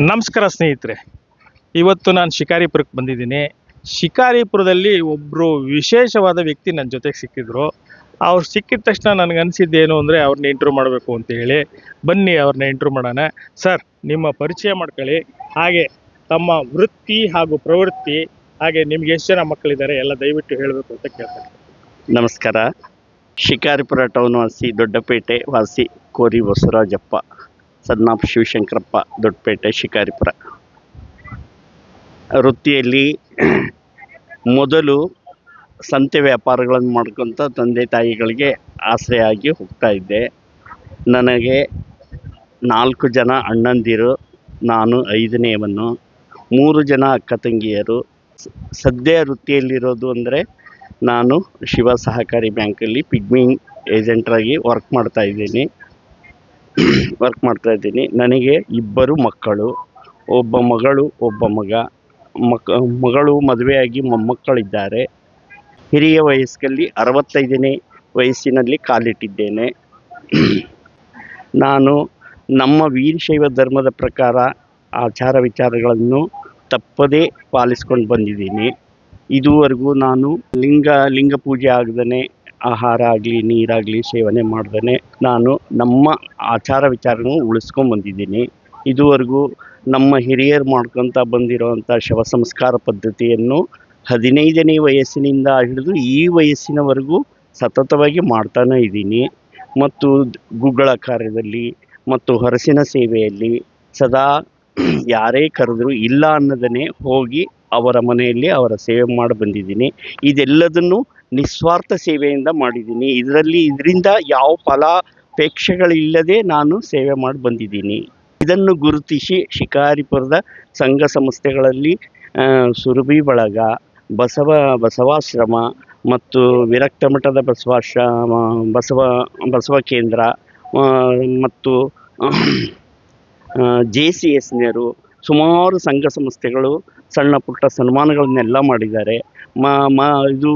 ನಮಸ್ಕಾರ ಸ್ನೇಹಿತರೆ. ಇವತ್ತು ನಾನು ಶಿಕಾರಿಪುರಕ್ಕೆ ಬಂದಿದ್ದೀನಿ. ಶಿಕಾರಿಪುರದಲ್ಲಿ ಒಬ್ಬರು ವಿಶೇಷವಾದ ವ್ಯಕ್ತಿ ನನ್ನ ಜೊತೆಗೆ ಸಿಕ್ಕಿದ್ರು. ಅವ್ರು ಸಿಕ್ಕಿದ ತಕ್ಷಣ ನನಗೆ ಅನಿಸಿದ್ದೇನು ಅಂದರೆ ಅವ್ರನ್ನ ಇಂಟ್ರೂ ಮಾಡಬೇಕು ಅಂತ ಹೇಳಿ, ಬನ್ನಿ ಅವ್ರನ್ನ ಇಂಟ್ರೂ ಮಾಡೋಣ. ಸರ್, ನಿಮ್ಮ ಪರಿಚಯ ಮಾಡ್ಕೊಳ್ಳಿ. ಹಾಗೆ ತಮ್ಮ ವೃತ್ತಿ ಹಾಗೂ ಪ್ರವೃತ್ತಿ, ಹಾಗೆ ನಿಮ್ಗೆ ಎಷ್ಟು ಜನ ಮಕ್ಕಳಿದ್ದಾರೆ ಎಲ್ಲ ದಯವಿಟ್ಟು ಹೇಳಬೇಕು ಅಂತ ಕೇಳ್ತಾರೆ ನಮಸ್ಕಾರ. ಶಿಕಾರಿಪುರ ಟೌನ್ ವಾಸಿ ದೊಡ್ಡಪೇಟೆ ವಾಸಿ ಕೋರಿ ಬಸವರಾಜಪ್ಪ. ಸದ್ನಾಪ್ ಶಿವಶಂಕರಪ್ಪ, ದೊಡ್ಡಪೇಟೆ, ಶಿಕಾರಿಪುರ. ವೃತ್ತಿಯಲ್ಲಿ ಮೊದಲು ಸಂತೆ ವ್ಯಾಪಾರಗಳನ್ನು ಮಾಡ್ಕೊತ ತಂದೆ ತಾಯಿಗಳಿಗೆ ಆಸರೆ ಆಗಿ ಹೋಗ್ತಾ ಇದ್ದೆ. ನನಗೆ ನಾಲ್ಕು ಜನ ಅಣ್ಣಂದಿರು, ನಾನು ಐದನೇವನು ಮೂರು ಜನ ಅಕ್ಕ ತಂಗಿಯರು. ಸದ್ಯ ವೃತ್ತಿಯಲ್ಲಿರೋದು ಅಂದರೆ ನಾನು ಶಿವ ಸಹಕಾರಿ ಬ್ಯಾಂಕಲ್ಲಿ ಪಿಗ್ಮಿಂಗ್ ಏಜೆಂಟ್ರಾಗಿ ವರ್ಕ್ ಮಾಡ್ತಾ ಇದ್ದೀನಿ. ವರ್ಕ್ ಮಾಡ್ತಾ ಇದ್ದೀನಿ. ನನಗೆ ಇಬ್ಬರು ಮಕ್ಕಳು, ಒಬ್ಬ ಮಗಳು, ಒಬ್ಬ ಮಗ. ಮಕ್, ಮಗಳು ಮದುವೆಯಾಗಿ ಮೊಮ್ಮಕ್ಕಳಿದ್ದಾರೆ. ಹಿರಿಯ ವಯಸ್ಸಲ್ಲಿ ಅರವತ್ತೈದನೇ ವಯಸ್ಸಿನಲ್ಲಿ ಕಾಲಿಟ್ಟಿದ್ದೇನೆ. ನಾನು ನಮ್ಮ ವೀರಶೈವ ಧರ್ಮದ ಪ್ರಕಾರ ಆಚಾರ ವಿಚಾರಗಳನ್ನು ತಪ್ಪದೇ ಪಾಲಿಸ್ಕೊಂಡು ಬಂದಿದ್ದೀನಿ. ಇದುವರೆಗೂ ನಾನು ಲಿಂಗ ಲಿಂಗ ಪೂಜೆ ಆಗದೇ ಆಹಾರ ಆಗಲಿ, ನೀರಾಗಲಿ ಸೇವನೆ ಮಾಡ್ದೇ ನಾನು ನಮ್ಮ ಆಚಾರ ವಿಚಾರವನ್ನು ಉಳಿಸ್ಕೊಂಡು ಬಂದಿದ್ದೀನಿ. ಇದುವರೆಗೂ ನಮ್ಮ ಹಿರಿಯರು ಮಾಡ್ಕೊತ ಬಂದಿರೋವಂಥ ಶವ ಸಂಸ್ಕಾರ ಪದ್ಧತಿಯನ್ನು ಹದಿನೈದನೇ ವಯಸ್ಸಿನಿಂದ ಹಿಡಿದು ಈ ವಯಸ್ಸಿನವರೆಗೂ ಸತತವಾಗಿ ಮಾಡ್ತಾನೇ ಇದ್ದೀನಿ. ಮತ್ತು ಗುಗ್ಗಳ ಕಾರ್ಯದಲ್ಲಿ ಮತ್ತು ಹೊರಸಿನ ಸೇವೆಯಲ್ಲಿ ಸದಾ ಯಾರೇ ಕರೆದರೂ ಇಲ್ಲ ಅನ್ನೋದನ್ನೇ ಹೋಗಿ ಅವರ ಮನೆಯಲ್ಲಿ ಅವರ ಸೇವೆ ಮಾಡಿ ಬಂದಿದ್ದೀನಿ. ಇದೆಲ್ಲದನ್ನು ನಿಸ್ವಾರ್ಥ ಸೇವೆಯಿಂದ ಮಾಡಿದ್ದೀನಿ. ಇದರಲ್ಲಿ ಇದರಿಂದ ಯಾವ ಫಲಾಪೇಕ್ಷೆಗಳಿಲ್ಲದೆ ನಾನು ಸೇವೆ ಮಾಡಿ ಬಂದಿದ್ದೀನಿ. ಇದನ್ನು ಗುರುತಿಸಿ ಶಿಕಾರಿಪುರದ ಸಂಘ ಸಂಸ್ಥೆಗಳಲ್ಲಿ ಸುರಭಿ ಬಳಗ ಬಸವ, ಬಸವಾಶ್ರಮ ಮತ್ತು ವಿರಕ್ತ ಮಠದ ಬಸವಾಶ್ರಮ, ಬಸವ ಬಸವ ಕೇಂದ್ರ ಮತ್ತು ಜೆ ಸಿ ಎಸ್ನರು ಸುಮಾರು ಸಂಘ ಸಂಸ್ಥೆಗಳು ಸಣ್ಣ ಪುಟ್ಟ ಸನ್ಮಾನಗಳನ್ನೆಲ್ಲ ಮಾಡಿದ್ದಾರೆ. ಮ, ಇದು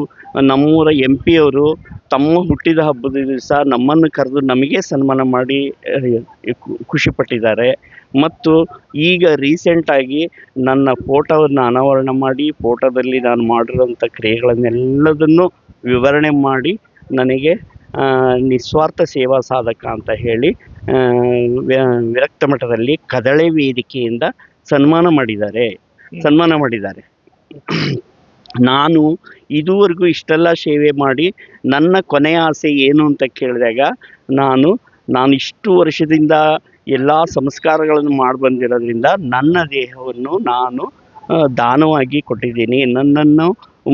ನಮ್ಮೂರ ಎಂ ಪಿಯವರು ತಮ್ಮ ಹುಟ್ಟಿದ ಹಬ್ಬದ ದಿವಸ ನಮ್ಮನ್ನು ಕರೆದು ನಮಗೆ ಸನ್ಮಾನ ಮಾಡಿ ಖುಷಿಪಟ್ಟಿದ್ದಾರೆ ಮತ್ತು ಈಗ ರೀಸೆಂಟಾಗಿ ನನ್ನ ಫೋಟೋವನ್ನು ಅನಾವರಣ ಮಾಡಿ ಫೋಟೋದಲ್ಲಿ ನಾನು ಮಾಡಿರೋಂಥ ಕ್ರಿಯೆಗಳನ್ನೆಲ್ಲದನ್ನು ವಿವರಣೆ ಮಾಡಿ ನನಗೆ ನಿಸ್ವಾರ್ಥ ಸೇವಾ ಸಾಧಕ ಅಂತ ಹೇಳಿ ವಿರಕ್ತ ಮಠದಲ್ಲಿ ಕದಳೆ ವೇದಿಕೆಯಿಂದ ಸನ್ಮಾನ ಮಾಡಿದ್ದಾರೆ. ಸನ್ಮಾನ ಮಾಡಿದ್ದಾರೆ. ನಾನು ಇದುವರೆಗೂ ಇಷ್ಟೆಲ್ಲ ಸೇವೆ ಮಾಡಿ ನನ್ನ ಕೊನೆಯ ಆಸೆ ಏನು ಅಂತ ಕೇಳಿದಾಗ ನಾನು ನಾನು ಇಷ್ಟು ವರ್ಷದಿಂದ ಎಲ್ಲ ಸಂಸ್ಕಾರಗಳನ್ನು ಮಾಡಿ ಬಂದಿರೋದ್ರಿಂದ ನನ್ನ ದೇಹವನ್ನು ನಾನು ದಾನವಾಗಿ ಕೊಟ್ಟಿದ್ದೀನಿ. ನನ್ನನ್ನು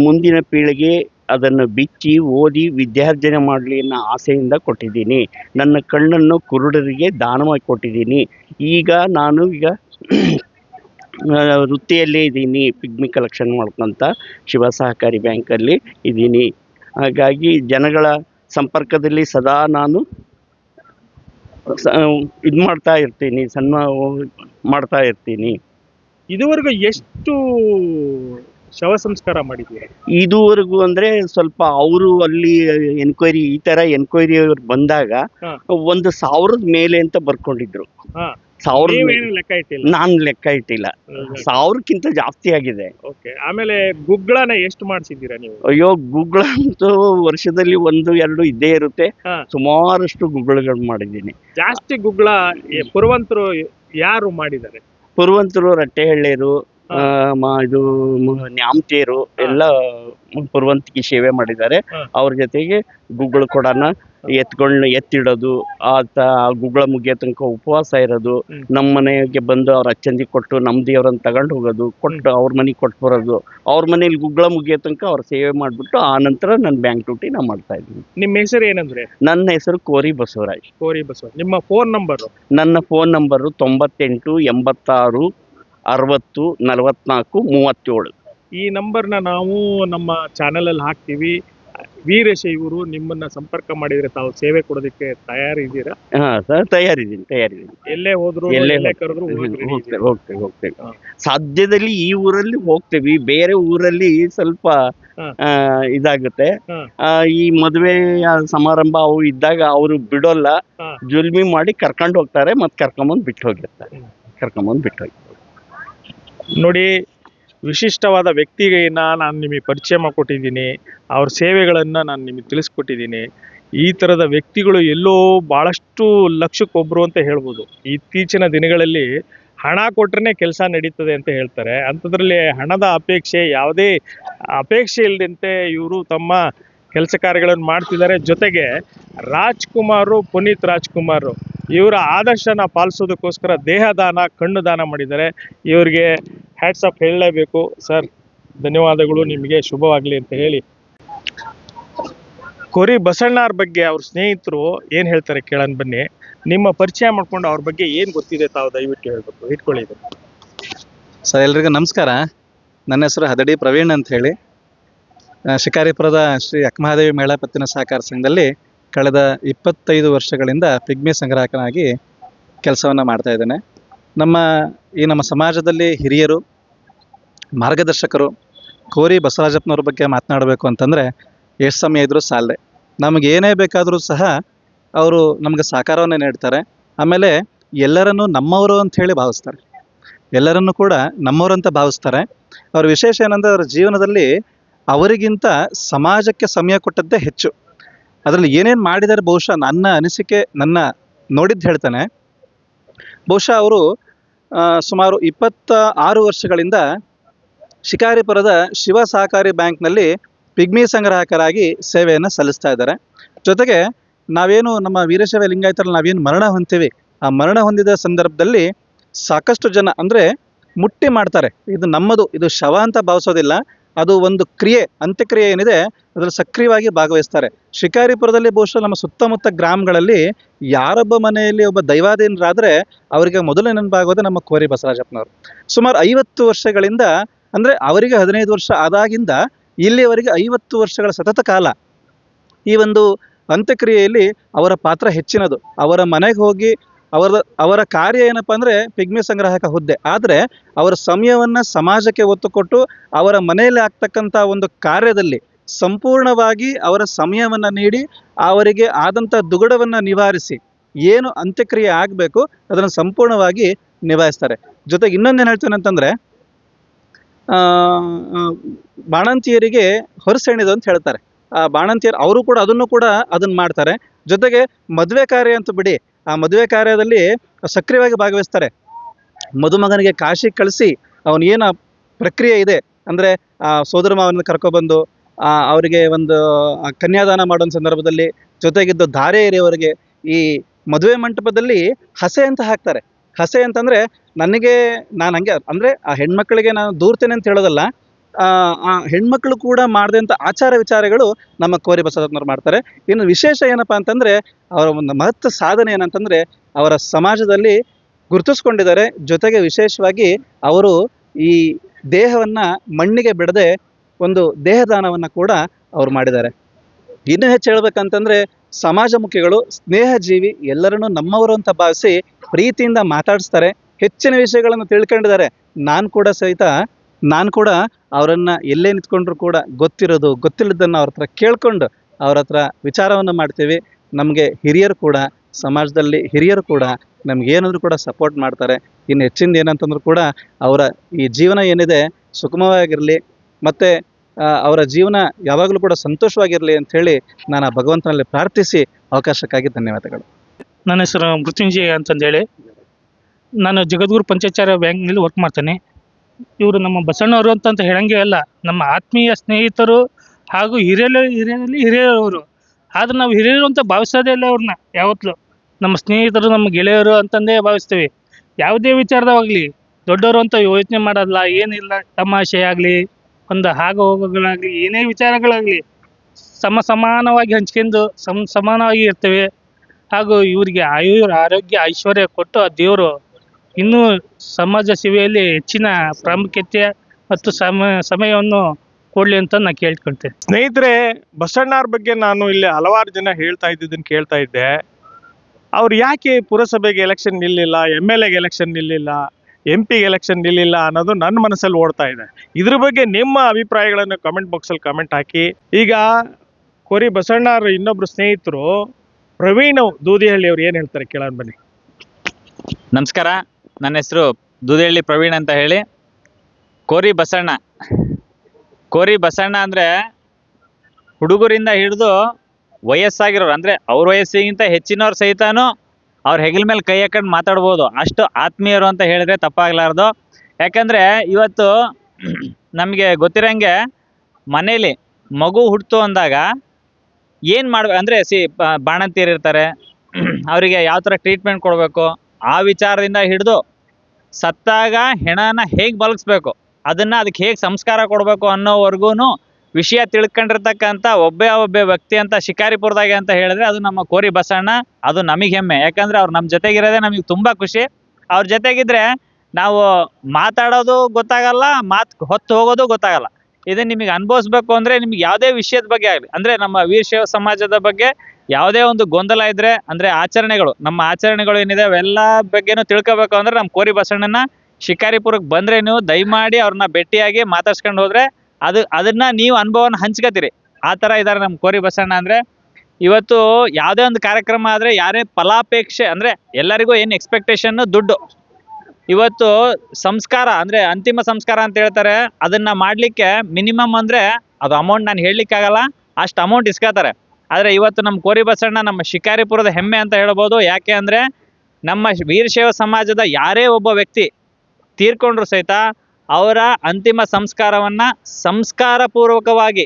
ಮುಂದಿನ ಪೀಳಿಗೆ ಅದನ್ನು ಬಿಚ್ಚಿ, ಓದಿ, ವಿದ್ಯಾರ್ಜನೆ ಮಾಡಲಿ ಅನ್ನೋ ಆಸೆಯಿಂದ ಕೊಟ್ಟಿದ್ದೀನಿ. ನನ್ನ ಕಣ್ಣನ್ನು ಕುರುಡರಿಗೆ ದಾನವಾಗಿ ಕೊಟ್ಟಿದ್ದೀನಿ. ಈಗ ನಾನು ಈಗ ವೃತ್ತಿಯಲ್ಲೇ ಇದ್ದೀನಿ ಪಿಗ್ಮಿ ಕಲೆಕ್ಷನ್ ಮಾಡ್ಕೊಂತ ಶಿವ ಸಹಕಾರಿ ಬ್ಯಾಂಕಲ್ಲಿ ಇದ್ದೀನಿ. ಹಾಗಾಗಿ ಜನಗಳ ಸಂಪರ್ಕದಲ್ಲಿ ಸದಾ ನಾನು ಇದು ಮಾಡ್ತಾ ಇರ್ತೀನಿ ಸನ್ಮಾ ಮಾಡ್ತಾ ಇರ್ತೀನಿ. ಇದುವರೆಗೂ ಎಷ್ಟು ಶವ ಸಂಸ್ಕಾರ ಮಾಡಿದ್ದೀರಾ? ಇದುವರೆಗೂ ಅಂದರೆ ಸ್ವಲ್ಪ ಅವರು ಅಲ್ಲಿ ಎನ್ಕ್ವೈರಿ ಈ ಥರ ಎನ್ಕ್ವೈರಿ ಅವ್ರು ಬಂದಾಗ ಹಾ. ಒಂದು ಸಾವಿರದ ಮೇಲೆ ಅಂತ ಬರ್ಕೊಂಡಿದ್ರು. ಹಾ. ನೀವೇನು ಲೆಕ್ಕ ಇಟ್ಟಿಲ್ಲ? ನಾನು ಲೆಕ್ಕ ಇಟ್ಟಿಲ್ಲ. ಸಾವಿರಕ್ಕಿಂತ ಜಾಸ್ತಿ ಆಗಿದೆ. ಓಕೆ ಆಮೇಲೆ ಗುಗ್ಗಳನ ಎಷ್ಟು ಮಾಡಿಸಿದ್ದೀರಾ ನೀವು? ಅಯ್ಯೋ ಗುಗ್ಗಳ ಅಂತೂ ವರ್ಷದಲ್ಲಿ ಒಂದು ಎರಡು ಇದ್ದೇ ಇರುತ್ತೆ. ಹಾ. ಸುಮಾರಷ್ಟು ಗುಗ್ಗಳಗಳು ಮಾಡಿದ್ದೀನಿ. ಜಾಸ್ತಿ ಗುಗ್ಗಳ ಪುರವಂತರು ಯಾರು ಮಾಡಿದ್ದಾರೆ? ಪುರುವಂತರು ರಟ್ಟೆಹಳ್ಳಿಯರು ಆ, ಮ- ಇದು ಮ- ನ್ಯಾಮತಿಯರು ಎಲ್ಲ ಪುರುವಂತಿಗೆ ಸೇವೆ ಮಾಡಿದ್ದಾರೆ. ಅವ್ರ ಜೊತೆಗೆ ಗುಗ್ಗಳ ಕೊಡನ ಎತ್ಗಳನ್ನ ಎತ್ತಿಡೋದು ಆತ ಆ ಗುಗ್ಗಳ ಮುಗಿಯ ತನಕ ಉಪವಾಸ ಇರೋದು. ನಮ್ಮ ಮನೆಗೆ ಬಂದು ಅವ್ರ ಅಚ್ಚಂದಿ ಕೊಟ್ಟು ನಮ್ಮ ದೇವ್ರನ್ನ ತಗೊಂಡು ಹೋಗೋದು ಕೊಟ್ಟು ಅವ್ರ ಮನೆಗೆ ಕೊಟ್ಟು ಬರೋದು ಅವ್ರ ಮನೇಲಿ ಗುಗ್ಗಳ ಮುಗಿಯ ತನಕ ಅವ್ರ ಸೇವೆ ಮಾಡಿಬಿಟ್ಟು ಆ ನಂತರ ನನ್ನ ಬ್ಯಾಂಕ್ ಡ್ಯೂಟಿ ನಾ ಮಾಡ್ತಾ ಇದ್ದೀನಿ. ನಿಮ್ಮ ಹೆಸರು ಏನಂದ್ರೆ? ನನ್ನ ಹೆಸರು ಕೋರಿ ಬಸವರಾಜ್. ಕೋರಿ ಬಸವ ನಿಮ್ಮ ಫೋನ್ ನಂಬರ್? ನನ್ನ ಫೋನ್ ನಂಬರು ತೊಂಬತ್ತೆಂಟು ಎಂಬತ್ತಾರು ಅರವತ್ತು ನಲವತ್ನಾಲ್ಕು ಮೂವತ್ತೇಳು. ಈ ನಂಬರ್ನ ನಾವು ನಮ್ಮ ಚಾನೆಲ್ ಅಲ್ಲಿ ವೀರೇಶ ವೀರಶೈವರು ನಿಮ್ಮನ್ನ ಸಂಪರ್ಕ ಮಾಡಿದ್ರೆ ತಾವು ಸೇವೆ ಕೊಡೋದಕ್ಕೆ ತಯಾರಿದ್ದೀರಾ ಹಾ ಸರ್ ತಯಾರಿದ್ದೀನಿ ತಯಾರಿದ್ದೀನಿ ಎಲ್ಲೇ ಹೋದ್ರು ಎಲ್ಲೇ ಎಲ್ಲೇ ಹೋಗ್- ಕರೆದ್ರು ಹೋಗಕ್ ready ಹೋಗ್ತೇವೆ ಇದ್ದೀರಾ? ಹೋಗ್ತೇವೆ ಹೋಗ್ತೇವೆ ಹಾ. ಸಾಧ್ಯದಲ್ಲಿ ಈ ಊರಲ್ಲಿ ಹೋಗ್ತೇವೆ ಬೇರೆ ಊರಲ್ಲಿ ಸ್ವಲ್ಪ ಹಾ. ಆ, ಇದಾಗುತ್ತೆ ಹಾ. ಆ, ಈ ಮದುವೆ ಸಮಾರಂಭ ಅವು ಇದ್ದಾಗ ಅವರು ಬಿಡೋಲ್ಲ ಹಾ. ಜುಲ್ಮಿ ಮಾಡಿ ಕರ್ಕೊಂಡು ಹೋಗ್ತಾರೆ ಮತ್ತೆ ಕರ್ಕೊಂಬಂದು ಬಿಟ್ಟು ಹೋಗಿರ್ತಾರೆ ಕರ್ಕೊಂಬಂದು ಬಿಟ್ಟು ಹೋಗಿ ನೋಡಿ ವಿಶಿಷ್ಟವಾದ ವ್ಯಕ್ತಿಗೆನ ನಾನು ನಿಮಗೆ ಪರಿಚಯ ಮಾಡಿಕೊಟ್ಟಿದ್ದೀನಿ. ಅವ್ರ ಸೇವೆಗಳನ್ನು ನಾನು ನಿಮಗೆ ತಿಳಿಸ್ಕೊಟ್ಟಿದ್ದೀನಿ. ಈ ಥರದ ವ್ಯಕ್ತಿಗಳು ಎಲ್ಲೋ ಭಾಳಷ್ಟು ಲಕ್ಷಕ್ಕೊಬ್ಬರು ಅಂತ ಹೇಳ್ಬೋದು. ಇತ್ತೀಚಿನ ದಿನಗಳಲ್ಲಿ ಹಣ ಕೊಟ್ರೆ ಕೆಲಸ ನಡೀತದೆ ಅಂತ ಹೇಳ್ತಾರೆ. ಅಂಥದ್ರಲ್ಲಿ ಹಣದ ಅಪೇಕ್ಷೆ ಯಾವುದೇ ಅಪೇಕ್ಷೆ ಇಲ್ಲದಂತೆ ಇವರು ತಮ್ಮ ಕೆಲಸ ಕಾರ್ಯಗಳನ್ನು ಮಾಡ್ತಿದ್ದಾರೆ. ಜೊತೆಗೆ ರಾಜ್ಕುಮಾರು ಪುನೀತ್ ರಾಜ್ಕುಮಾರ್ ಇವರ ಆದರ್ಶನ ಪಾಲಿಸೋದಕ್ಕೋಸ್ಕರ ದೇಹದಾನ, ಕಣ್ಣು ದಾನ ಮಾಡಿದ್ದಾರೆ. ಇವರಿಗೆ ಹ್ಯಾಟ್ಸ್ ಆಫ್ ಹೇಳಲೇಬೇಕು. ಸರ್ ಧನ್ಯವಾದಗಳು. ನಿಮಗೆ ಶುಭವಾಗಲಿ ಅಂತ ಹೇಳಿ. ಕೊರಿ ಬಸಣ್ಣವ್ರ ಬಗ್ಗೆ ಅವ್ರ ಸ್ನೇಹಿತರು ಏನು ಹೇಳ್ತಾರೆ ಕೇಳೋಣ ಬನ್ನಿ. ನಿಮ್ಮ ಪರಿಚಯ ಮಾಡ್ಕೊಂಡು ಅವ್ರ ಬಗ್ಗೆ ಏನು ಗೊತ್ತಿದೆ ತಾವು ದಯವಿಟ್ಟು ಹೇಳ್ಬೇಕು. ಇಟ್ಕೊಳ್ಳಿ ಸರ್ ಎಲ್ರಿಗೂ ನಮಸ್ಕಾರ. ನನ್ನ ಹೆಸರು ಹದಡಿ ಪ್ರವೀಣ್ ಅಂತ ಹೇಳಿ. ಶಿಕಾರಿಪುರದ ಶ್ರೀ ಅಕ್ಮಹಾದೇವಿ ಮೇಳ ಪತ್ತಿನ ಸಹಕಾರ ಸಂಘದಲ್ಲಿ ಕಳೆದ ಇಪ್ಪತ್ತೈದು ವರ್ಷಗಳಿಂದ ಪಿಗ್ಮಿ ಸಂಗ್ರಾಹಕನಾಗಿ ಕೆಲಸವನ್ನು ಮಾಡ್ತಾ ಇದ್ದೇನೆ. ನಮ್ಮ, ಈ ನಮ್ಮ ಸಮಾಜದಲ್ಲಿ ಹಿರಿಯರು, ಮಾರ್ಗದರ್ಶಕರು, ಕೋರಿ ಬಸವರಾಜಪ್ಪನವ್ರ ಬಗ್ಗೆ ಮಾತನಾಡಬೇಕು ಅಂತಂದರೆ ಎಷ್ಟು ಸಮಯ ಇದ್ದರೂ ಸಾಲದೆ. ನಮಗೆ ಏನೇ ಬೇಕಾದರೂ ಸಹ ಅವರು ನಮಗೆ ಸಹಕಾರವನ್ನು ನೀಡ್ತಾರೆ. ಆಮೇಲೆ ಎಲ್ಲರನ್ನೂ ನಮ್ಮವರು ಅಂತ ಹೇಳಿ ಭಾವಿಸ್ತಾರೆ. ಎಲ್ಲರನ್ನೂ ಕೂಡ ನಮ್ಮವರಂತ ಭಾವಿಸ್ತಾರೆ. ಅವ್ರ ವಿಶೇಷ ಏನಂದ್ರೆ ಅವರ ಜೀವನದಲ್ಲಿ ಅವರಿಗಿಂತ ಸಮಾಜಕ್ಕೆ ಸಮಯ ಕೊಟ್ಟದ್ದೇ ಹೆಚ್ಚು. ಅದರಲ್ಲಿ ಏನೇನು ಮಾಡಿದ್ದಾರೆ ಬಹುಶಃ ನನ್ನ ಅನಿಸಿಕೆ, ನನ್ನ ನೋಡಿದ್ದು ಹೇಳ್ತಾನೆ. ಬಹುಶಃ ಅವರು ಸುಮಾರು ಇಪ್ಪತ್ತ ಆರು ವರ್ಷಗಳಿಂದ ಶಿಕಾರಿಪುರದ ಶಿವ ಸಹಕಾರಿ ಬ್ಯಾಂಕ್ನಲ್ಲಿ ಪಿಗ್ಮಿ ಸಂಗ್ರಾಹಕರಾಗಿ ಸೇವೆಯನ್ನು ಸಲ್ಲಿಸ್ತಾ ಇದ್ದಾರೆ. ಜೊತೆಗೆ ನಾವೇನು ನಮ್ಮ ವೀರಶೈವ ಲಿಂಗಾಯತರಲ್ಲಿ ನಾವೇನು ಮರಣ ಹೊಂತೀವಿ ಆ ಮರಣ ಹೊಂದಿದ ಸಂದರ್ಭದಲ್ಲಿ ಸಾಕಷ್ಟು ಜನ ಅಂದರೆ ಮುಟ್ಟಿ ಮಾಡ್ತಾರೆ. ಇದು ನಮ್ಮದು, ಇದು ಶವ ಅಂತ ಭಾವಿಸೋದಿಲ್ಲ. ಅದು ಒಂದು ಕ್ರಿಯೆ, ಅಂತ್ಯಕ್ರಿಯೆ ಏನಿದೆ, ಅದರಲ್ಲಿ ಸಕ್ರಿಯವಾಗಿ ಭಾಗವಹಿಸ್ತಾರೆ. ಶಿಕಾರಿಪುರದಲ್ಲಿ ಬಹುಶಃ ನಮ್ಮ ಸುತ್ತಮುತ್ತ ಗ್ರಾಮಗಳಲ್ಲಿ ಯಾರೊಬ್ಬ ಮನೆಯಲ್ಲಿ ಒಬ್ಬ ದೈವಾಧೀನರಾದರೆ ಅವರಿಗೆ ಮೊದಲು ನೆನಪಾಗೋದೆ ನಮ್ಮ ಕೋರಿ ಬಸವರಾಜಪ್ಪನವರು. ಸುಮಾರು ಐವತ್ತು ವರ್ಷಗಳಿಂದ, ಅಂದರೆ ಅವರಿಗೆ ಹದಿನೈದು ವರ್ಷ ಆದಾಗಿಂದ ಇಲ್ಲಿಯವರೆಗೆ ಐವತ್ತು ವರ್ಷಗಳ ಸತತ ಕಾಲ ಈ ಒಂದು ಅಂತ್ಯಕ್ರಿಯೆಯಲ್ಲಿ ಅವರ ಪಾತ್ರ ಹೆಚ್ಚಿನದು. ಅವರ ಮನೆಗೆ ಹೋಗಿ ಅವರ ಅವರ ಕಾರ್ಯ ಏನಪ್ಪ ಅಂದರೆ ಪಿಗ್ಮಿ ಸಂಗ್ರಾಹಕ ಹುದ್ದೆ. ಆದರೆ ಅವರ ಸಮಯವನ್ನು ಸಮಾಜಕ್ಕೆ ಒತ್ತು ಕೊಟ್ಟು ಅವರ ಮನೆಯಲ್ಲಿ ಆಗ್ತಕ್ಕಂಥ ಒಂದು ಕಾರ್ಯದಲ್ಲಿ ಸಂಪೂರ್ಣವಾಗಿ ಅವರ ಸಮಯವನ್ನು ನೀಡಿ ಅವರಿಗೆ ಆದಂಥ ದುಗುಡವನ್ನು ನಿವಾರಿಸಿ ಏನು ಅಂತ್ಯಕ್ರಿಯೆ ಆಗಬೇಕು ಅದನ್ನು ಸಂಪೂರ್ಣವಾಗಿ ನಿಭಾಯಿಸ್ತಾರೆ. ಜೊತೆಗೆ ಇನ್ನೊಂದೇನು ಹೇಳ್ತೇನೆ ಅಂತಂದರೆ ಬಾಣಂತಿಯರಿಗೆ ಹೊರಸೆಣಿದು ಅಂತ ಹೇಳ್ತಾರೆ. ಆ ಬಾಣಂತಿಯರು, ಅವರು ಕೂಡ ಅದನ್ನು ಕೂಡ ಅದನ್ನ ಮಾಡ್ತಾರೆ. ಜೊತೆಗೆ ಮದುವೆ ಕಾರ್ಯ ಅಂತೂ ಬಿಡಿ ಆ ಮದುವೆ ಕಾರ್ಯದಲ್ಲಿ ಸಕ್ರಿಯವಾಗಿ ಭಾಗವಹಿಸ್ತಾರೆ. ಮದುಮಗನಿಗೆ ಕಾಶಿ ಕಳಿಸಿ ಅವನೇನು ಪ್ರಕ್ರಿಯೆ ಇದೆ, ಅಂದರೆ ಆ ಸೋದರ ಮಾವನ ಕರ್ಕೊಬಂದು ಅವರಿಗೆ ಒಂದು ಕನ್ಯಾದಾನ ಮಾಡೋ ಸಂದರ್ಭದಲ್ಲಿ ಜೊತೆಗಿದ್ದು ಧಾರೆ ಏರಿಯವರಿಗೆ ಈ ಮದುವೆ ಮಂಟಪದಲ್ಲಿ ಹಸೆ ಅಂತ ಹಾಕ್ತಾರೆ. ಹಸೆ ಅಂತಂದರೆ ನನಗೆ, ನಾನು ಹಂಗೆ, ಅಂದರೆ ಆ ಹೆಣ್ಮಕ್ಳಿಗೆ ನಾನು ದೂರ್ತೇನೆ ಅಂತ ಹೇಳೋದಲ್ಲ ಆ ಹೆಣ್ಮಕ್ಳು ಕೂಡ ಮಾಡಿದಂಥ ಆಚಾರ ವಿಚಾರಗಳು ನಮ್ಮ ಕೋರಿ ಬಸವಣ್ಣವ್ರು ಮಾಡ್ತಾರೆ. ಇನ್ನು ವಿಶೇಷ ಏನಪ್ಪ ಅಂತಂದರೆ, ಅವರ ಒಂದು ಮಹತ್ವ ಸಾಧನೆ ಏನಂತಂದರೆ, ಅವರ ಸಮಾಜದಲ್ಲಿ ಗುರುತಿಸ್ಕೊಂಡಿದ್ದಾರೆ. ಜೊತೆಗೆ ವಿಶೇಷವಾಗಿ ಅವರು ಈ ದೇಹವನ್ನು ಮಣ್ಣಿಗೆ ಬಿಡದೆ ಒಂದು ದೇಹದಾನವನ್ನು ಕೂಡ ಅವ್ರು ಮಾಡಿದ್ದಾರೆ. ಇನ್ನೂ ಹೆಚ್ಚು ಹೇಳ್ಬೇಕಂತಂದರೆ, ಸಮಾಜಮುಖಿಗಳು, ಸ್ನೇಹಜೀವಿ ಎಲ್ಲರನ್ನೂ ನಮ್ಮವರು ಅಂತ ಭಾವಿಸಿ ಪ್ರೀತಿಯಿಂದ ಮಾತಾಡಿಸ್ತಾರೆ. ಹೆಚ್ಚಿನ ವಿಷಯಗಳನ್ನು ತಿಳ್ಕೊಂಡಿದ್ದಾರೆ. ನಾನು ಕೂಡ ಸಹಿತ, ನಾನು ಕೂಡ ಅವರನ್ನು ಎಲ್ಲೇ ನಿಂತ್ಕೊಂಡ್ರು ಕೂಡ ಗೊತ್ತಿರೋದು, ಗೊತ್ತಿಲ್ಲದನ್ನು ಅವ್ರ ಹತ್ರ ಕೇಳ್ಕೊಂಡು ಅವ್ರ ಹತ್ರ ವಿಚಾರವನ್ನು ಮಾಡ್ತೀವಿ. ನಮಗೆ ಹಿರಿಯರು ಕೂಡ, ಸಮಾಜದಲ್ಲಿ ಹಿರಿಯರು ಕೂಡ ನಮ್ಗೆ ಏನಾದರೂ ಕೂಡ ಸಪೋರ್ಟ್ ಮಾಡ್ತಾರೆ. ಇನ್ನು ಹೆಚ್ಚಿಂದ ಏನಂತಂದ್ರೂ ಕೂಡ ಅವರ ಈ ಜೀವನ ಏನಿದೆ ಸುಗಮವಾಗಿರಲಿ ಮತ್ತು ಅವರ ಜೀವನ ಯಾವಾಗಲೂ ಕೂಡ ಸಂತೋಷವಾಗಿರಲಿ ಅಂಥೇಳಿ ನಾನು ಆ ಭಗವಂತನಲ್ಲಿ ಪ್ರಾರ್ಥಿಸಿ ಅವಕಾಶಕ್ಕಾಗಿ ಧನ್ಯವಾದಗಳು. ನನ್ನ ಹೆಸರು ಮೃತ್ಯುಂಜಯ ಅಂತಂದೇಳಿ. ನಾನು ಜಗದ್ಗುರು ಪಂಚಾಚಾರ್ಯ ಬ್ಯಾಂಕ್ನಲ್ಲಿ ವರ್ಕ್ ಮಾಡ್ತೇನೆ. ಇವರು ನಮ್ಮ ಬಸಣ್ಣವರು ಅಂತ ಹೇಳಂಗೆ ಅಲ್ಲ, ನಮ್ಮ ಆತ್ಮೀಯ ಸ್ನೇಹಿತರು ಹಾಗೂ ಹಿರಿಯರು, ಹಿರಿಯರಲ್ಲಿ ಹಿರಿಯರವರು. ಆದ್ರೆ ನಾವು ಹಿರಿಯರು ಅಂತ ಭಾವಿಸೋದೇ ಇಲ್ಲ ಅವ್ರನ್ನ, ಯಾವತ್ತೂ. ನಮ್ಮ ಸ್ನೇಹಿತರು, ನಮ್ಮ ಗೆಳೆಯರು ಅಂತಂದೇ ಭಾವಿಸ್ತೀವಿ. ಯಾವುದೇ ವಿಚಾರದಾಗಲಿ ದೊಡ್ಡವರು ಅಂತ ಯೋಚನೆ ಮಾಡೋದಿಲ್ಲ ಏನಿಲ್ಲ, ತಮಾಷೆ ಆಗಲಿ, ಒಂದು ಹಾಗ ಹೋಗೋಗಳಾಗಲಿ, ಏನೇ ವಿಚಾರಗಳಾಗಲಿ, ಸಮ ಸಮಾನವಾಗಿ ಹಂಚ್ಕೊಂಡು, ಸಮ ಸಮಾನವಾಗಿ ಇರ್ತೇವೆ. ಹಾಗೂ ಇವರಿಗೆ ಆಯು, ಆರೋಗ್ಯ, ಐಶ್ವರ್ಯ ಕೊಟ್ಟು ಆ ದೇವರು ಇನ್ನೂ ಸಮಾಜ ಸೇವೆಯಲ್ಲಿ ಹೆಚ್ಚಿನ ಪ್ರಾಮುಖ್ಯತೆ ಮತ್ತು ಸಮ ಸಮಯವನ್ನು ಕೊಡಲಿ ಅಂತ ನಾನು ಕೇಳ್ಕೊಳ್ತೇನೆ ಸ್ನೇಹಿತರೆ ಬಸಣ್ಣವ್ರ ಬಗ್ಗೆ ನಾನು ಇಲ್ಲಿ ಹಲವಾರು ಜನ ಹೇಳ್ತಾ ಇದ್ದಿದ್ದನ್ನು ಕೇಳ್ತಾ ಇದ್ದೆ. ಅವ್ರು ಯಾಕೆ ಪುರಸಭೆಗೆ ಎಲೆಕ್ಷನ್ ನಿಲ್ಲಿಲ್ಲ ಎಂ ಎಲ್ ಎಗೆ ಎಲೆಕ್ಷನ್ ನಿಲ್ಲಿಲ್ಲ ಎಂ ಪಿಗೆ ಎಲೆಕ್ಷನ್ ನಿಲ್ಲಿಲ್ಲ ಅನ್ನೋದು ನನ್ನ ಮನಸ್ಸಲ್ಲಿ ಓಡ್ತಾ ಇದೆ. ಇದ್ರ ಬಗ್ಗೆ ನಿಮ್ಮ ಅಭಿಪ್ರಾಯಗಳನ್ನು ಕಮೆಂಟ್ ಬಾಕ್ಸಲ್ಲಿ ಕಮೆಂಟ್ ಹಾಕಿ. ಈಗ ಕೊರಿ ಬಸಣ್ಣವ್ರ ಇನ್ನೊಬ್ರು ಸ್ನೇಹಿತರು ಪ್ರವೀಣ್ ದೂದಿಹಳ್ಳಿ ಅವ್ರು ಏನು ಹೇಳ್ತಾರೆ ಕೇಳೋಣ ಬನ್ನಿ. ನಮಸ್ಕಾರ. ನನ್ನ ಹೆಸರು ದುದೇಳ್ಳಿ ಪ್ರವೀಣ್ ಅಂತ ಹೇಳಿ. ಕೋರಿ ಬಸಣ್ಣ. ಕೋರಿ ಬಸಣ್ಣ ಅಂದರೆ ಹುಡುಗರಿಂದ ಹಿಡಿದು ವಯಸ್ಸಾಗಿರೋರು, ಅಂದರೆ ಅವ್ರ ವಯಸ್ಸಿಗಿಂತ ಹೆಚ್ಚಿನವ್ರು ಸಹಿತನೂ ಅವ್ರ ಹೆಗಲ ಮೇಲೆ ಕೈ ಹಾಕೊಂಡು ಮಾತಾಡ್ಬೋದು. ಅಷ್ಟು ಆತ್ಮೀಯರು ಅಂತ ಹೇಳಿದ್ರೆ ತಪ್ಪಾಗಲಾರ್ದು. ಯಾಕಂದರೆ ಇವತ್ತು ನಮಗೆ ಗೊತ್ತಿರೋಂಗೆ ಮನೇಲಿ ಮಗು ಹುಟ್ಟಿತು ಅಂದಾಗ ಏನು ಮಾಡ್ಬೇಕು ಅಂದರೆ ಸಿ ಬಾಣಂತಿಯರು ಇರ್ತಾರೆ ಅವರಿಗೆ ಯಾವ ಥರ ಟ್ರೀಟ್ಮೆಂಟ್ ಕೊಡಬೇಕು? ಆ ವಿಚಾರದಿಂದ ಹಿಡಿದು ಸತ್ತಾಗ ಹೆಣನ ಹೇಗೆ ಬಲಗಿಸ್ಬೇಕು? ಅದನ್ನ ಅದಕ್ಕೆ ಹೇಗೆ ಸಂಸ್ಕಾರ ಕೊಡಬೇಕು ಅನ್ನೋವರೆಗೂ ವಿಷಯ ತಿಳ್ಕೊಂಡಿರ್ತಕ್ಕಂಥ ಒಬ್ಬೇ ಒಬ್ಬ ವ್ಯಕ್ತಿ ಅಂತ ಶಿಕಾರಿಪುರದಾಗೆ ಅಂತ ಹೇಳಿದ್ರೆ ಅದು ನಮ್ಮ ಕೋರಿ ಬಸಣ್ಣ, ಅದು ನಮಗೆ ಹೆಮ್ಮೆ. ಯಾಕಂದ್ರೆ ಅವ್ರು ನಮ್ಮ ಜೊತೆಗಿರೋದೇ ನಮಗೆ ತುಂಬ ಖುಷಿ. ಅವ್ರ ಜೊತೆಗಿದ್ರೆ ನಾವು ಮಾತಾಡೋದು ಗೊತ್ತಾಗಲ್ಲ, ಮಾತು ಹೊತ್ತು ಹೋಗೋದು ಗೊತ್ತಾಗಲ್ಲ. ಇದನ್ನ ನಿಮಗೆ ಅನುಭವಿಸ್ಬೇಕು ಅಂದ್ರೆ ನಿಮ್ಗೆ ಯಾವುದೇ ವಿಷಯದ ಬಗ್ಗೆ ಆಗಲಿ, ಅಂದ್ರೆ ನಮ್ಮ ವೀರಶೈವ ಸಮಾಜದ ಬಗ್ಗೆ ಯಾವುದೇ ಒಂದು ಗೊಂದಲ ಇದ್ರೆ, ಅಂದ್ರೆ ಆಚರಣೆಗಳು, ನಮ್ಮ ಆಚರಣೆಗಳು ಏನಿದೆ ಅವೆಲ್ಲ ಬಗ್ಗೆನೂ ತಿಳ್ಕೊಬೇಕು ಅಂದ್ರೆ ನಮ್ಮ ಕೋರಿ ಬಸಣ್ಣನ ಶಿಕಾರಿಪುರಕ್ಕೆ ಬಂದ್ರೆ ನೀವು ದಯಮಾಡಿ ಅವ್ರನ್ನ ಭೇಟಿಯಾಗಿ ಮಾತಾಡ್ಸ್ಕೊಂಡು ಹೋದ್ರೆ ಅದು, ಅದನ್ನ ನೀವು ಅನುಭವನ ಹಂಚ್ಕೋತೀರಿ. ಆ ತರ ಇದ್ದಾರೆ ನಮ್ಮ ಕೋರಿ ಬಸಣ್ಣ ಅಂದ್ರೆ. ಇವತ್ತು ಯಾವುದೇ ಒಂದು ಕಾರ್ಯಕ್ರಮ ಆದರೆ ಯಾರೇ ಫಲಾಪೇಕ್ಷೆ, ಅಂದ್ರೆ ಎಲ್ಲರಿಗೂ ಏನು ಎಕ್ಸ್ಪೆಕ್ಟೇಷನ್ ದುಡ್ಡು. ಇವತ್ತು ಸಂಸ್ಕಾರ ಅಂದರೆ ಅಂತಿಮ ಸಂಸ್ಕಾರ ಅಂತ ಹೇಳ್ತಾರೆ. ಅದನ್ನ ಮಾಡಲಿಕ್ಕೆ ಮಿನಿಮಮ್ ಅಂದರೆ ಅದು ಅಮೌಂಟ್ ನಾನು ಹೇಳಲಿಕ್ಕಾಗಲ್ಲ ಅಷ್ಟು ಅಮೌಂಟ್ ಇಸ್ಕೋತಾರೆ. ಆದರೆ ಇವತ್ತು ನಮ್ಮ ಕೋರಿ ಬಸಣ್ಣ ನಮ್ಮ ಶಿಕಾರಿಪುರದ ಹೆಮ್ಮೆ ಅಂತ ಹೇಳ್ಬೋದು. ಯಾಕೆ ಅಂದರೆ ನಮ್ಮ ವೀರಶೈವ ಸಮಾಜದ ಯಾರೇ ಒಬ್ಬ ವ್ಯಕ್ತಿ ತೀರ್ಕೊಂಡ್ರು ಸಹಿತ ಅವರ ಅಂತಿಮ ಸಂಸ್ಕಾರವನ್ನು ಸಂಸ್ಕಾರಪೂರ್ವಕವಾಗಿ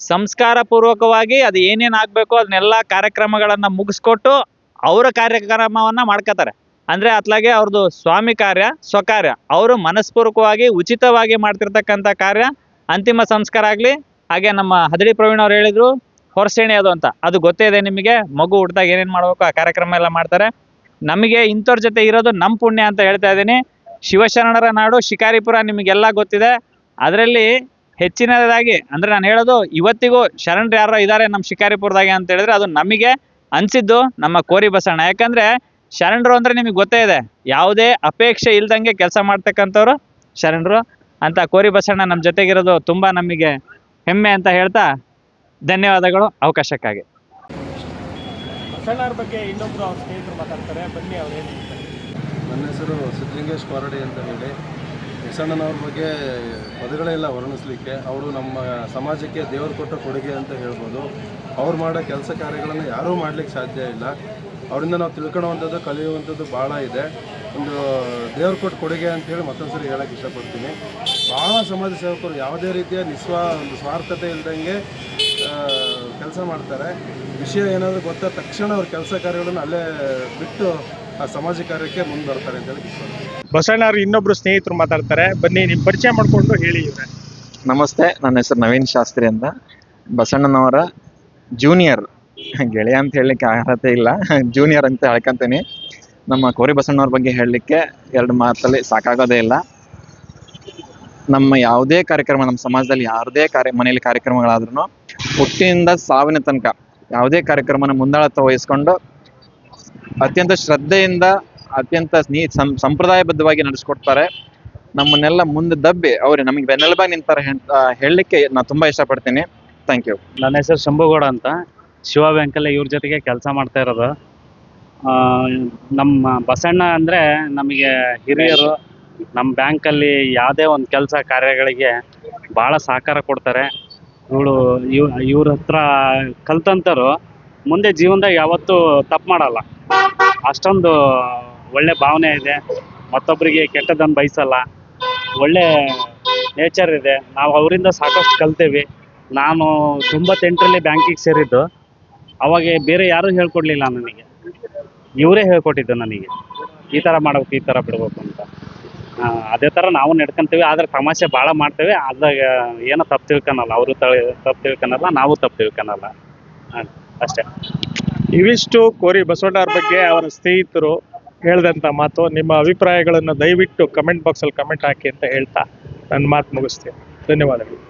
ಸಂಸ್ಕಾರಪೂರ್ವಕವಾಗಿ ಅದು ಏನೇನು ಆಗಬೇಕು ಅದನ್ನೆಲ್ಲ ಕಾರ್ಯಕ್ರಮಗಳನ್ನು ಮುಗಿಸ್ಕೊಟ್ಟು ಅವರ ಕಾರ್ಯಕ್ರಮವನ್ನು ಮಾಡ್ಕೋತಾರೆ ಅಂದರೆ ಅತ್ಲಾಗೆ ಅವ್ರದ್ದು ಸ್ವಾಮಿ ಕಾರ್ಯ, ಸ್ವಕಾರ್ಯ. ಅವರು ಮನಸ್ಪೂರ್ವಕವಾಗಿ ಉಚಿತವಾಗಿ ಮಾಡ್ತಿರ್ತಕ್ಕಂಥ ಕಾರ್ಯ, ಅಂತಿಮ ಸಂಸ್ಕಾರ ಆಗಲಿ. ಹಾಗೆ ನಮ್ಮ ಹದಡಿ ಪ್ರವೀಣ್ ಅವ್ರು ಹೇಳಿದ್ರು ಹೊರಸೇಣಿ ಅದು ಅಂತ. ಅದು ಗೊತ್ತೇ ಇದೆ ನಿಮಗೆ, ಮಗು ಹುಟ್ಟಿದಾಗ ಏನೇನು ಮಾಡಬೇಕು, ಆ ಕಾರ್ಯಕ್ರಮ ಎಲ್ಲ ಮಾಡ್ತಾರೆ. ನಮಗೆ ಇಂಥವ್ರ ಜೊತೆ ಇರೋದು ನಮ್ಮ ಪುಣ್ಯ ಅಂತ ಹೇಳ್ತಾ ಇದ್ದೀನಿ. ಶಿವಶರಣರ ನಾಡು, ಶಿಕಾರಿಪುರ ನಿಮಗೆಲ್ಲ ಗೊತ್ತಿದೆ. ಅದರಲ್ಲಿ ಹೆಚ್ಚಿನದಾಗಿ, ಅಂದರೆ ನಾನು ಹೇಳೋದು, ಇವತ್ತಿಗೂ ಶರಣರು ಯಾರೋ ಇದ್ದಾರೆ ನಮ್ಮ ಶಿಕಾರಿಪುರದಾಗೆ ಅಂತ ಹೇಳಿದ್ರೆ ಅದು ನಮಗೆ ಅನಿಸಿದ್ದು ನಮ್ಮ ಕೋರಿ ಬಸಣ್ಣ. ಯಾಕಂದರೆ ಶರಣರು ಅಂದರೆ ನಿಮಗೆ ಗೊತ್ತೇ ಇದೆ. ಯಾವುದೇ ಅಪೇಕ್ಷೆ ಇಲ್ದಂಗೆ ಕೆಲಸ ಮಾಡ್ತಕ್ಕಂಥವ್ರು ಶರಣರು ಅಂತ ಕೋರಿ ಬಸಣ್ಣ ನಮ್ಮ ಜೊತೆಗಿರೋದು ತುಂಬ ನಮಗೆ ಹೆಮ್ಮೆ ಅಂತ ಹೇಳ್ತಾ ಧನ್ಯವಾದಗಳು. ಅವಕಾಶಕ್ಕಾಗಿ. ಬಸಣ್ಣವ್ರ ಬಗ್ಗೆ ಇನ್ನೊಬ್ರು ಅವ್ರ ಸ್ನೇಹಿತರು ಮಾತಾಡ್ತಾರೆ. ಬನ್ನಿ ಅವ್ರು ಏನು. ನನ್ನ ಹೆಸರು ಸಿದ್ಧಲಿಂಗೇಶ್ ಕೊರಡಿ ಅಂತ ಹೇಳಿ. ಬಸಣ್ಣನವ್ರ ಬಗ್ಗೆ ಪದಗಳೇ ಇಲ್ಲ ವರ್ಣಿಸ್ಲಿಕ್ಕೆ. ಅವರು ನಮ್ಮ ಸಮಾಜಕ್ಕೆ ದೇವರು ಕೊಟ್ಟ ಕೊಡುಗೆ ಅಂತ ಹೇಳ್ಬೋದು. ಅವ್ರು ಮಾಡೋ ಕೆಲಸ ಕಾರ್ಯಗಳನ್ನು ಯಾರೂ ಮಾಡ್ಲಿಕ್ಕೆ ಸಾಧ್ಯ ಇಲ್ಲ. ಅವರಿಂದ ನಾವು ತಿಳ್ಕೊಳ್ಳುವಂಥದ್ದು ಕಲಿಯುವಂಥದ್ದು ಭಾಳ ಇದೆ. ಒಂದು ದೇವ್ರ ಕೊಟ್ಟು ಕೊಡುಗೆ ಅಂತೇಳಿ ಮತ್ತೊಂದು ಸರಿ ಹೇಳಕ್ಕೆ ಇಷ್ಟಪಡ್ತೀನಿ. ಭಾಳ ಸಮಾಜ ಸೇವಕರು ಯಾವುದೇ ರೀತಿಯ ನಿಸ್ವಾ ಒಂದು ಸ್ವಾರ್ಥತೆ ಇಲ್ಲದಂಗೆ ಕೆಲಸ ಮಾಡ್ತಾರೆ. ವಿಷಯ ಏನಾದರೂ ಗೊತ್ತಾದ ತಕ್ಷಣ ಅವ್ರ ಕೆಲಸ ಕಾರ್ಯಗಳನ್ನು ಅಲ್ಲೇ ಬಿಟ್ಟು ಆ ಸಮಾಜ ಕಾರ್ಯಕ್ಕೆ ಮುಂದೆ ಬರ್ತಾರೆ ಅಂತ ಹೇಳಿ ಬಸವಣ್ಣ ಅವರು ಇನ್ನೊಬ್ರು ಸ್ನೇಹಿತರು ಮಾತಾಡ್ತಾರೆ. ಬನ್ನಿ ನಿಮ್ಮ ಪರಿಚಯ ಮಾಡಿಕೊಂಡು ಹೇಳಿ ಇವ್ರೆ ನಮಸ್ತೆ ನನ್ನ ಹೆಸರು ನವೀನ್ ಶಾಸ್ತ್ರಿ ಅಂತ. ಬಸಣ್ಣನವರ ಜೂನಿಯರ್ ಗೆಳೆಯ ಅಂತ ಹೇಳಲಿಕ್ಕೆ ಅರ್ಹತೆ ಇಲ್ಲ. ಜೂನಿಯರ್ ಅಂತ ಹೇಳ್ಕೊಂತೀನಿ. ನಮ್ಮ ಕೋರಿ ಬಸಣ್ಣವ್ರ ಬಗ್ಗೆ ಹೇಳಲಿಕ್ಕೆ ಎರಡು ಮಾತಲ್ಲಿ ಸಾಕಾಗೋದೇ ಇಲ್ಲ. ನಮ್ಮ ಯಾವುದೇ ಕಾರ್ಯಕ್ರಮ, ನಮ್ಮ ಸಮಾಜದಲ್ಲಿ ಯಾವುದೇ ಕಾರ್ಯ, ಮನೆಯಲ್ಲಿ ಕಾರ್ಯಕ್ರಮಗಳಾದ್ರೂ ಹುಟ್ಟಿನಿಂದ ಸಾವಿನ ತನಕ ಯಾವುದೇ ಕಾರ್ಯಕ್ರಮನ ಮುಂದಾಳತ್ವ ವಹಿಸ್ಕೊಂಡು ಅತ್ಯಂತ ಶ್ರದ್ಧೆಯಿಂದ, ಅತ್ಯಂತ ನೀ ಸಂಪ್ರದಾಯಬದ್ಧವಾಗಿ ನಡೆಸ್ಕೊಡ್ತಾರೆ. ನಮ್ಮನ್ನೆಲ್ಲ ಮುಂದೆ ದಬ್ಬಿ ಅವ್ರು ನಮಗೆ ಬೆನ್ನೆಲುಬಾಗಿ ನಿಂತಾರೆ ಹೇಳಲಿಕ್ಕೆ ನಾನು ತುಂಬ ಇಷ್ಟಪಡ್ತೀನಿ. ಥ್ಯಾಂಕ್ ಯು ನನ್ನ ಹೆಸರು ಶಂಭುಗೌಡ ಅಂತ. ಶಿವ ಬ್ಯಾಂಕಲ್ಲಿ ಇವ್ರ ಜೊತೆಗೆ ಕೆಲಸ ಮಾಡ್ತಾ ಇರೋದು. ನಮ್ಮ ಬಸಣ್ಣ ಅಂದರೆ ನಮಗೆ ಹಿರಿಯರು ನಮ್ಮ ಬ್ಯಾಂಕಲ್ಲಿ ಯಾವುದೇ ಒಂದು ಕೆಲಸ ಕಾರ್ಯಗಳಿಗೆ ಭಾಳ ಸಹಕಾರ ಕೊಡ್ತಾರೆ. ಇವಳು, ಇವ್, ಇವ್ರ ಹತ್ರ ಕಲ್ತಂತರು ಮುಂದೆ ಜೀವನದಾಗ ಯಾವತ್ತೂ ತಪ್ಪು ಮಾಡಲ್ಲ. ಅಷ್ಟೊಂದು ಒಳ್ಳೆ ಭಾವನೆ ಇದೆ. ಮತ್ತೊಬ್ಬರಿಗೆ ಕೆಟ್ಟದನ್ನು ಬಯಸಲ್ಲ. ಒಳ್ಳೆ ನೇಚರ್ ಇದೆ. ನಾವು ಅವರಿಂದ ಸಾಕಷ್ಟು ಕಲ್ತೇವೆ. ನಾನು ತೊಂಬತ್ತೆಂಟರಲ್ಲಿ ಬ್ಯಾಂಕಿಗೆ ಸೇರಿದ್ದು. ಅವಾಗ ಬೇರೆ ಯಾರೂ ಹೇಳ್ಕೊಡ್ಲಿಲ್ಲ ನನಗೆ. ಇವರೇ ಹೇಳ್ಕೊಟ್ಟಿದ್ದು ನನಗೆ. ಈ ಥರ ಮಾಡ್ಬೇಕು, ಈ ಥರ ಬಿಡ್ಬೇಕು ಅಂತ. ಅದೇ ಥರ ನಾವು ನಡ್ಕೊಂತೀವಿ, ಆದರೆ ತಮಾಷೆ ಭಾಳ ಮಾಡ್ತೇವೆ. ಅದಾಗ ಏನೋ ತಪ್ಪು ತಿಳ್ಕೊಳಲ್ಲ ಅವರು ತಪ್ಪು ತಿಳ್ಕೊಳಲ್ಲ ನಾವು ತಪ್ಪು ತಿಳ್ಕೊಳಲ್ಲ ಅಷ್ಟೇ. ಇವಿಷ್ಟು ಕೋರಿ ಬಸವಣ್ಣವ್ರ ಬಗ್ಗೆ ಅವರ ಸ್ನೇಹಿತರು ಹೇಳಿದಂಥ ಮಾತು, ನಿಮ್ಮ ಅಭಿಪ್ರಾಯಗಳನ್ನು ದಯವಿಟ್ಟು ಕಮೆಂಟ್ ಬಾಕ್ಸಲ್ಲಿ ಕಮೆಂಟ್ ಹಾಕಿ ಅಂತ ಹೇಳ್ತಾ ನನ್ನ ಮಾತು ಮುಗಿಸ್ತೀನಿ. ಧನ್ಯವಾದಗಳು.